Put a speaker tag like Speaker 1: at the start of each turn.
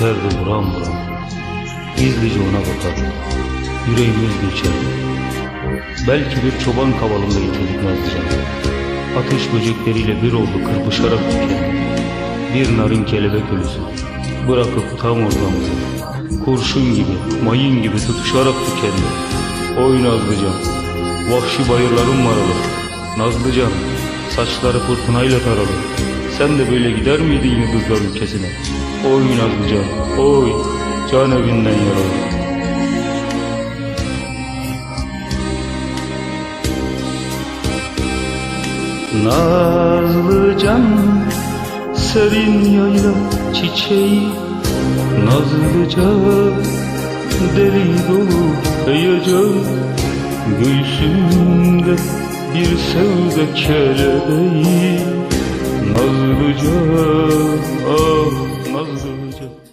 Speaker 1: Tüterdi buram buram. Gizlice ona bakardı Yüreğimiz geçerdi Belki bir çoban kavalında yitirdik Nazlıcan'ı Ateş böcekleriyle bir oldu kırpışarak tükendi Bir narın kelebek ölüsü. Bırakıp tam ortamızı Kurşun gibi, mayın gibi tutuşarak tükendi. Oy Nazlıcan Vahşi bayırların maralı. Nazlıcan Saçları fırtınayla taralı Sen de böyle gider miydin yıldızlar ülkesine? Oy Nazlıcan Oy. Can evinden yaralı. Nazlıcan Serin yayla çiçeği. Nazlıca Deli dolu heyecan Göğsümde bir sevde kelebeği Nazlıca, ah Nazlıca